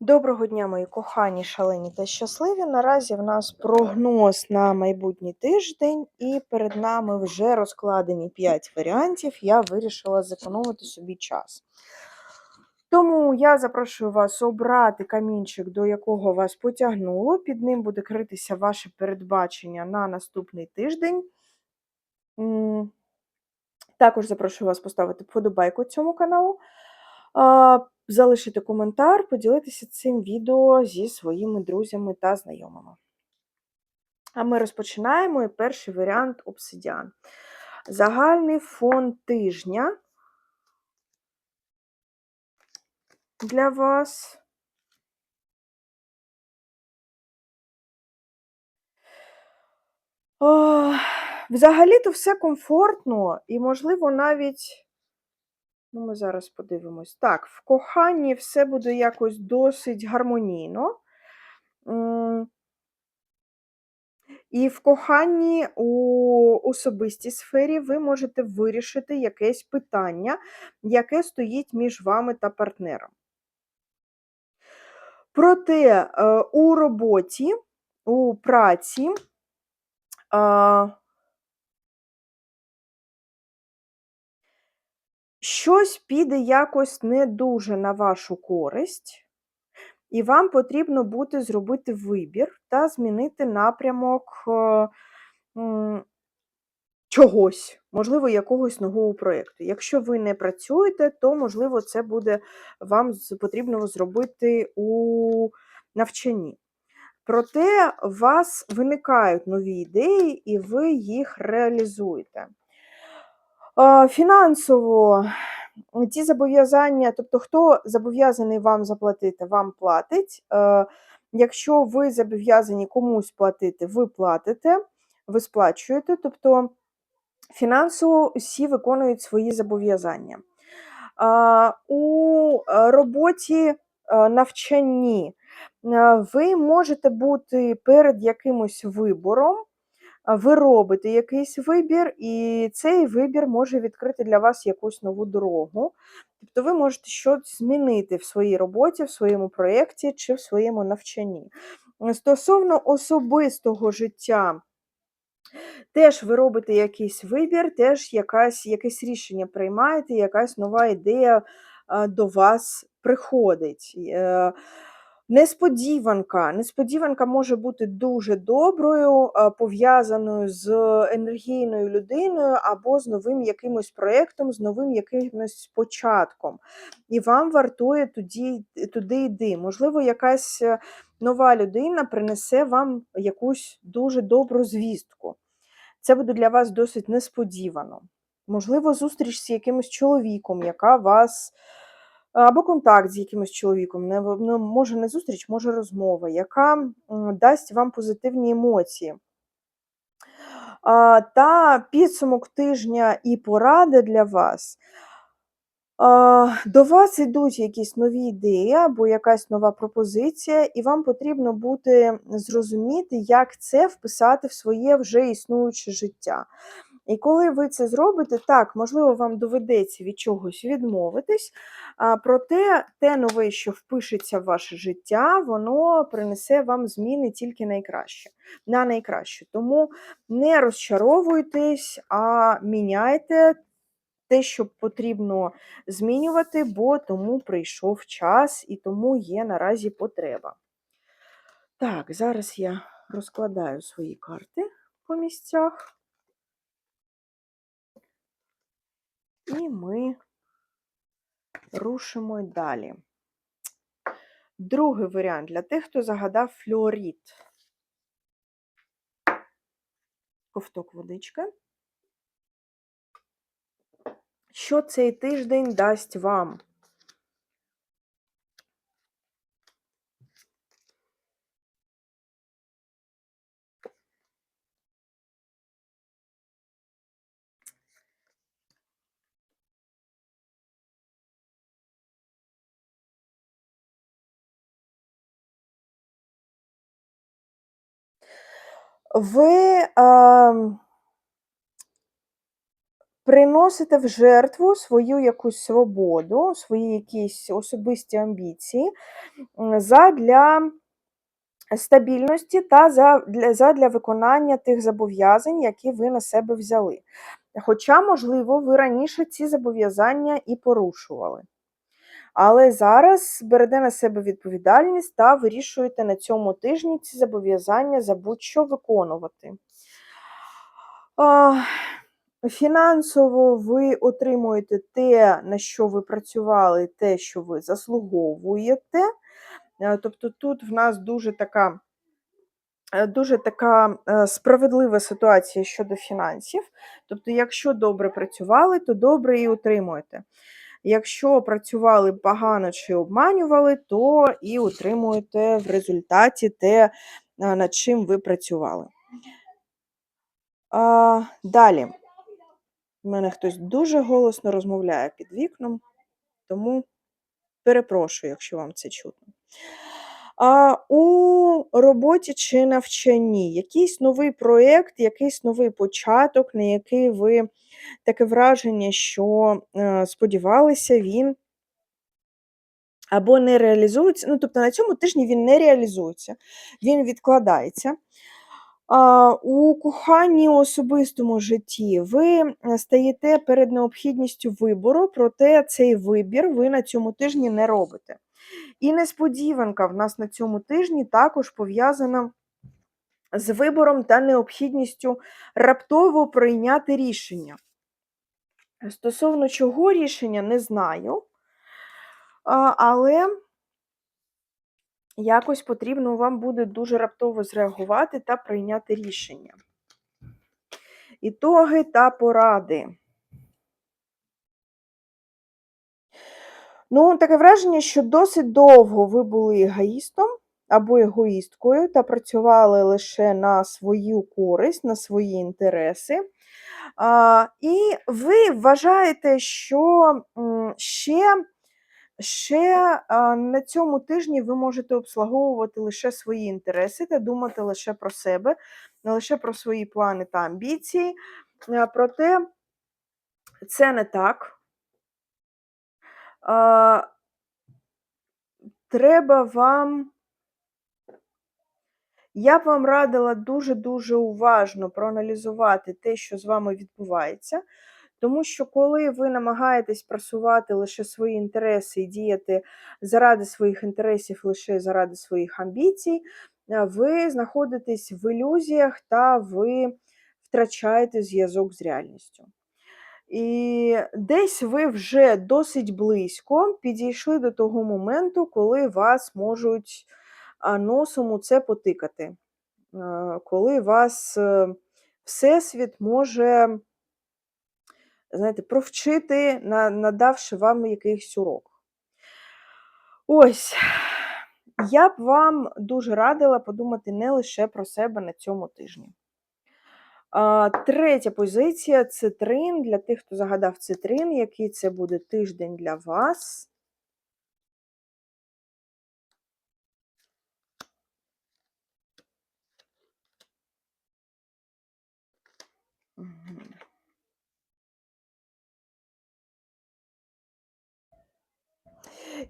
Доброго дня, мої кохані, шалені та щасливі. Наразі в нас прогноз на майбутній тиждень, і перед нами вже розкладені 5 варіантів. Я вирішила зекономити собі час. Тому я запрошую вас обрати камінчик, до якого вас потягнуло. Під ним буде критися ваше передбачення на наступний тиждень. Також запрошую вас поставити вподобайку цьому каналу залишити коментар, поділитися цим відео зі своїми друзями та знайомими. А ми розпочинаємо і перший варіант обсидіан. Загальний фон тижня для вас. Взагалі-то все комфортно і, можливо, навіть Ну, Ми зараз подивимось. Так, в коханні все буде якось досить гармонійно. І в коханні у особистій сфері ви можете вирішити якесь питання, яке стоїть між вами та партнером. Проте е, у роботі, у праці щось піде якось не дуже на вашу користь, і вам потрібно буде зробити вибір та змінити напрямок е, чогось, можливо, якогось нового проєкту. Якщо ви не працюєте, то, можливо, це буде вам потрібно зробити у навчанні. Проте у вас виникають нові ідеї, і ви їх реалізуєте. Фінансово ті зобов'язання, тобто, хто зобов'язаний вам заплатити, вам платить. Е, якщо ви зобов'язані комусь платити, ви платите, ви сплачуєте, тобто фінансово всі виконують свої зобов'язання. У роботі е, навчанні е, ви можете бути перед якимось вибором ви робите якийсь вибір, і цей вибір може відкрити для вас якусь нову дорогу. Тобто ви можете щось змінити в своїй роботі, в своєму проєкті чи в своєму навчанні. Стосовно особистого життя, теж ви робите якийсь вибір, теж якась, якесь рішення приймаєте, якась нова ідея до вас приходить. Несподіванка. Несподіванка може бути дуже доброю, пов'язаною з енергійною людиною або з новим якимось проєктом, з новим якимось початком. І вам вартує туди, туди йти. Можливо, якась е, нова людина принесе вам якусь дуже добру звістку. Це буде для вас досить несподівано. Можливо, зустріч з якимось чоловіком, яка вас або контакт з якимось чоловіком, не, ну, може не зустріч, може розмова, яка дасть вам позитивні емоції. Та підсумок тижня і поради для вас. До вас йдуть якісь нові ідеї або якась нова пропозиція, і вам потрібно буде зрозуміти, як це вписати в своє вже існуюче життя. І коли ви це зробите, так, можливо, вам доведеться від чогось відмовитись, проте те нове, що впишеться в ваше життя, воно принесе вам зміни тільки найкраще, на найкраще. Тому не розчаровуйтесь, а міняйте те, що потрібно змінювати, бо тому прийшов час і тому є наразі потреба. Так, зараз я розкладаю свої карти по місцях. І ми рушимо далі. Другий варіант для тих, хто загадав флюорит. Ковток водички. Що цей тиждень дасть вам? Ви. Е, приносите в жертву свою якусь свободу, свої якісь особисті амбіції задля стабільності та за- для- задля виконання тих зобов'язань, які ви на себе взяли. Хоча, можливо, ви раніше ці зобов'язання і порушували. Але зараз берете на себе відповідальність та вирішуєте на цьому тижні ці зобов'язання за будь-що виконувати. Фінансово ви отримуєте те, на що ви працювали, те, що ви заслуговуєте. Е, Тобто тут в нас дуже така, е, дуже така е, справедлива ситуація щодо фінансів. Тобто, якщо добре працювали, то добре і отримуєте. Якщо працювали погано чи обманювали, то і отримуєте в результаті те, е, над чим ви працювали. А, Далі. У мене хтось дуже голосно розмовляє під вікном, тому перепрошую, якщо вам це чутно. А у роботі чи навчанні якийсь новий проєкт, якийсь новий початок, на який ви таке враження, що е, сподівалися, він або не реалізується. Ну, тобто на цьому тижні він не реалізується, він відкладається. А, У коханні у особистому житті ви е, стаєте перед необхідністю вибору, проте цей вибір ви на цьому тижні не робите. І несподіванка в нас на цьому тижні також пов'язана з вибором та необхідністю раптово прийняти рішення. Стосовно чого рішення, не знаю, але якось потрібно вам буде дуже раптово зреагувати та прийняти рішення. Ітоги та поради. Ну, таке враження, що досить довго ви були егоїстом або егоїсткою та працювали лише на свою користь, на свої інтереси. А, І ви вважаєте, що ще, ще на цьому тижні ви можете обслуговувати лише свої інтереси та думати лише про себе, не лише про свої плани та амбіції. Проте це не так. А, Треба вам. Я б вам радила дуже-дуже уважно проаналізувати те, що з вами відбувається, тому що коли ви намагаєтесь просувати лише свої інтереси і діяти заради своїх інтересів, лише заради своїх амбіцій, е, ви знаходитесь в ілюзіях та ви втрачаєте зв'язок з реальністю. І десь ви вже досить близько підійшли до того моменту, коли вас можуть носом у це потикати, коли вас е, Всесвіт може, знаєте, провчити, надавши вам якийсь урок. Ось, я б вам дуже радила подумати не лише про себе на цьому тижні. Третя позиція цитрин. Для тих, хто загадав цитрин, який це буде тиждень для вас.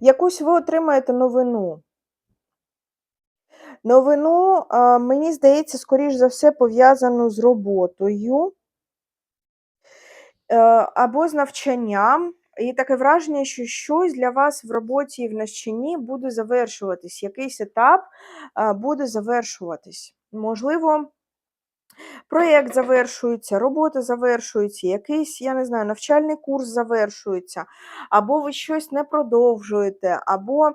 Якусь ви отримаєте новину. Новину, мені здається, скоріш за все, пов'язану з роботою е, або з навчанням. І таке враження, що щось для вас в роботі і в навчанні буде завершуватись, якийсь етап буде завершуватись. Можливо, проєкт завершується, робота завершується, якийсь, я не знаю, навчальний курс завершується, або ви щось не продовжуєте, або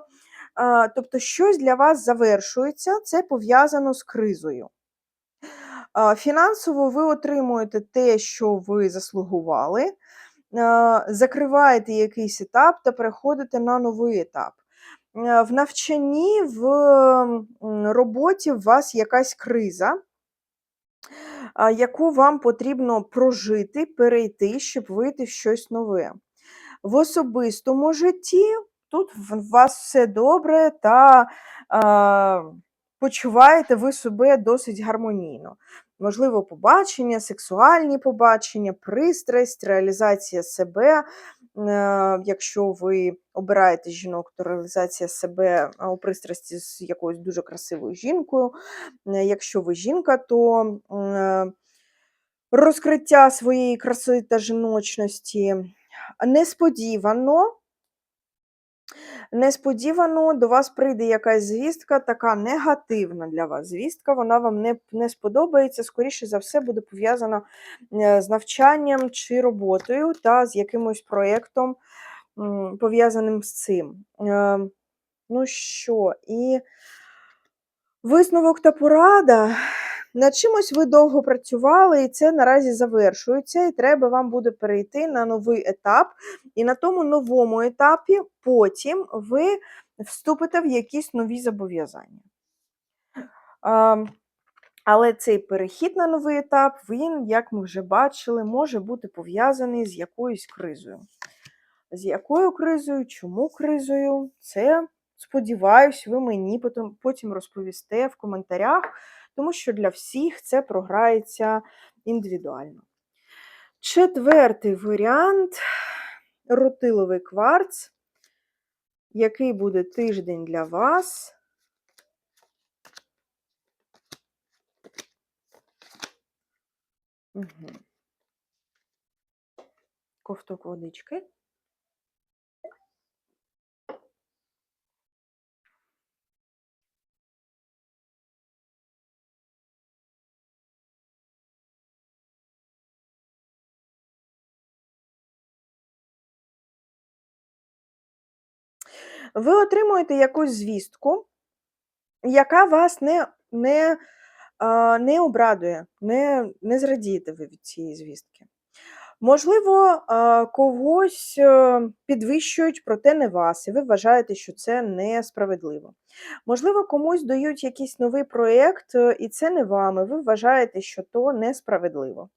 тобто щось для вас завершується, це пов'язано з кризою. Фінансово ви отримуєте те, що ви заслугували, закриваєте якийсь етап та переходите на новий етап. В навчанні, в роботі у вас якась криза, яку вам потрібно прожити, перейти, щоб вийти в щось нове. В особистому житті тут в вас все добре та а, почуваєте ви себе досить гармонійно. Можливо, побачення, сексуальні побачення, пристрасть, реалізація себе. Е, Якщо ви обираєте жінок, то реалізація себе е, у пристрасті з якоюсь дуже красивою жінкою. Е, Якщо ви жінка, то е, розкриття своєї краси та жіночності. Несподівано Несподівано до вас прийде якась звістка, така негативна для вас звістка, вона вам не не сподобається, скоріше за все, буде пов'язана е, з навчанням чи роботою та з якимось проєктом, пов'язаним з цим. Е, Ну що, і висновок та порада. Над чимось ви довго працювали, і це наразі завершується, і треба вам буде перейти на новий етап. І на тому новому етапі потім ви вступите в якісь нові зобов'язання. Але цей перехід на новий етап, він, як ми вже бачили, може бути пов'язаний з якоюсь кризою. З якою кризою, чому кризою? Це, сподіваюсь, ви мені потім, розповісте в коментарях, тому що для всіх це програється індивідуально. Четвертий варіант рутиловий кварц. Який буде тиждень для вас? Ковток водички. Ви отримуєте якусь звістку, яка вас не не, не обрадує, не не зрадієте ви від цієї звістки. Можливо, когось е, підвищують, проте не вас, і ви вважаєте, що це несправедливо. Можливо, комусь дають якийсь новий проєкт, е, і це не вам, і ви вважаєте, що то несправедливо.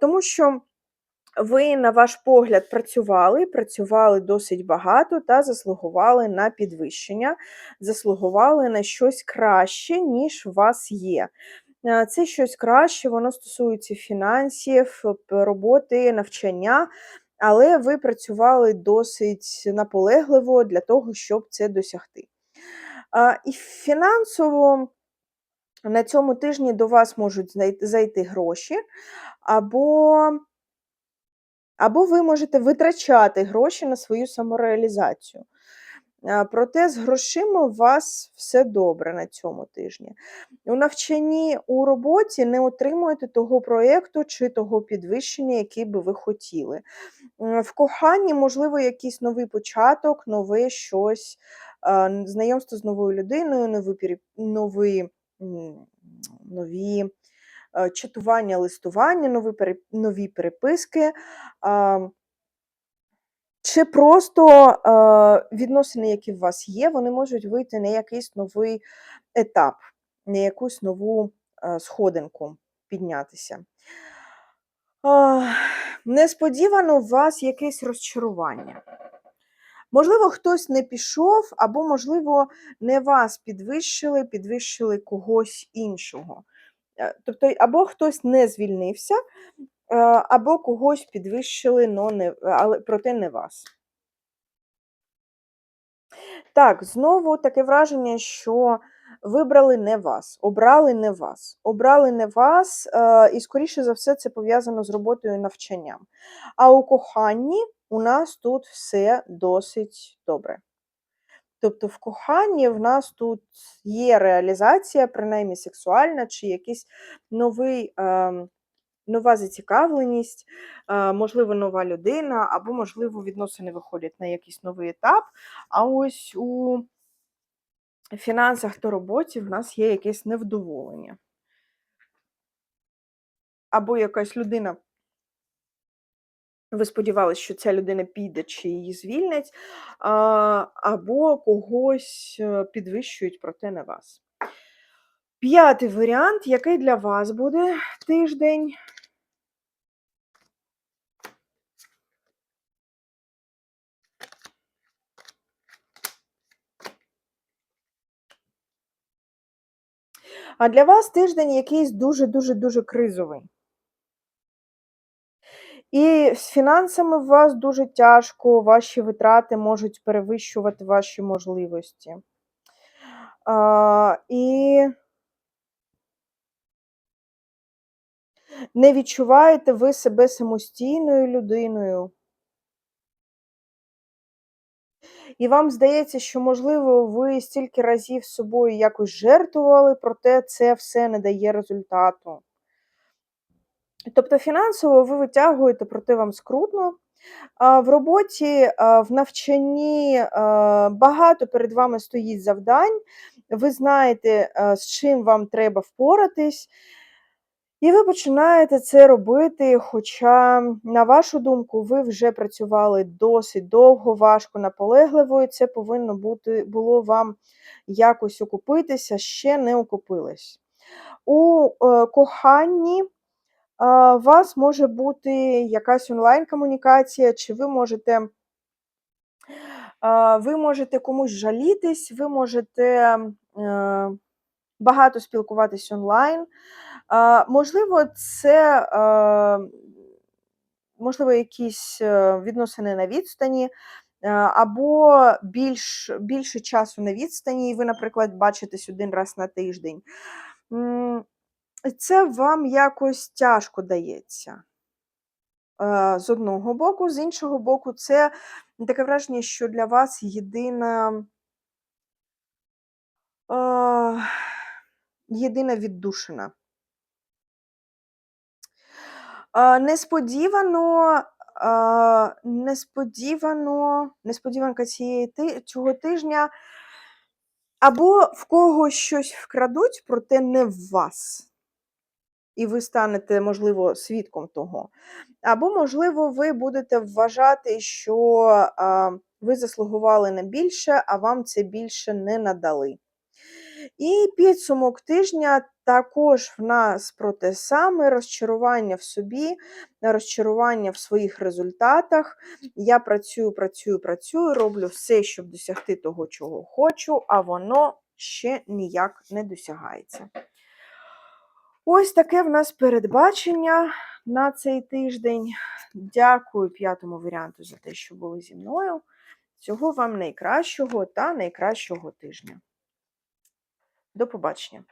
Тому що ви, на ваш погляд, працювали, працювали досить багато та заслугували на підвищення, заслугували на щось краще, ніж у вас є. Е, Це щось краще, воно стосується фінансів, роботи, навчання, але ви працювали досить наполегливо для того, щоб це досягти. І фінансово на цьому тижні до вас можуть зайти гроші, або або ви можете витрачати гроші на свою самореалізацію. Проте з грошима у вас все добре на цьому тижні. У навчанні у роботі не отримуєте того проєкту чи того підвищення, який би ви хотіли. В коханні, можливо, якийсь новий початок, нове щось, знайомство з новою людиною, нові, нові, нові чатування, листування, нові, нові переписки. Чи просто е, відносини, які в вас є, вони можуть вийти на якийсь новий етап, на якусь нову е, сходинку піднятися. Несподівано у вас якесь розчарування. Можливо, хтось не пішов, або, можливо, не вас підвищили, підвищили когось іншого. Е, Тобто, або хтось не звільнився, е, або когось підвищили, но не, але проте не вас. Так, знову таке враження, що вибрали не вас, обрали не вас. Обрали не вас, е, і, скоріше за все, це пов'язано з роботою і навчанням. А у коханні у нас тут все досить добре. Тобто в коханні в нас тут є реалізація, принаймні сексуальна, чи якийсь новий, ем, нова зацікавленість, е, можливо, нова людина, або, можливо, відносини виходять на якийсь новий етап. А ось у фінансах та роботі в нас є якесь невдоволення. Або якась людина. Ви сподівалися, що ця людина піде чи її звільнять, або когось е, підвищують, проте не вас. П'ятий варіант, який для вас буде тиждень. А для вас тиждень якийсь дуже-дуже-дуже кризовий. І з фінансами у вас дуже тяжко, ваші витрати можуть перевищувати ваші можливості. А, і не відчуваєте ви себе самостійною людиною. І вам здається, що, можливо, ви стільки разів з собою якось жертвували, проте це все не дає результату. Тобто фінансово ви витягуєте, проте вам скрутно. В роботі, в навчанні багато перед вами стоїть завдань. Ви знаєте, з чим вам треба впоратись, і ви починаєте це робити. Хоча, на вашу думку, ви вже працювали досить довго, важко, наполегливо, і це повинно бути, було вам якось окупитися, ще не окупилось. У е, коханні у вас може бути якась онлайн-комунікація, чи ви можете, ви можете комусь жалітись, ви можете е, багато спілкуватись онлайн. Можливо, це е, можливо, якісь е, відносини на відстані, або більш, більше часу на відстані, і ви, наприклад, бачитесь один раз на тиждень. Це вам якось тяжко дається. Е, З одного боку, з іншого боку, це таке враження, що для вас єдина, е, єдина віддушина. Несподівано, несподівано, несподіванка цієї цього тижня або в когось щось вкрадуть, проте не в вас. І ви станете, можливо, свідком того. Або, можливо, ви будете вважати, що ви заслугували на більше, а вам це більше не надали. І підсумок тижня також в нас про те саме розчарування в собі, розчарування в своїх результатах. Я працюю, працюю, працюю, роблю все, щоб досягти того, чого хочу, а воно ще ніяк не досягається. Ось таке в нас передбачення на цей тиждень. Дякую п'ятому варіанту за те, що були зі мною. Всього вам найкращого та найкращого тижня. До побачення!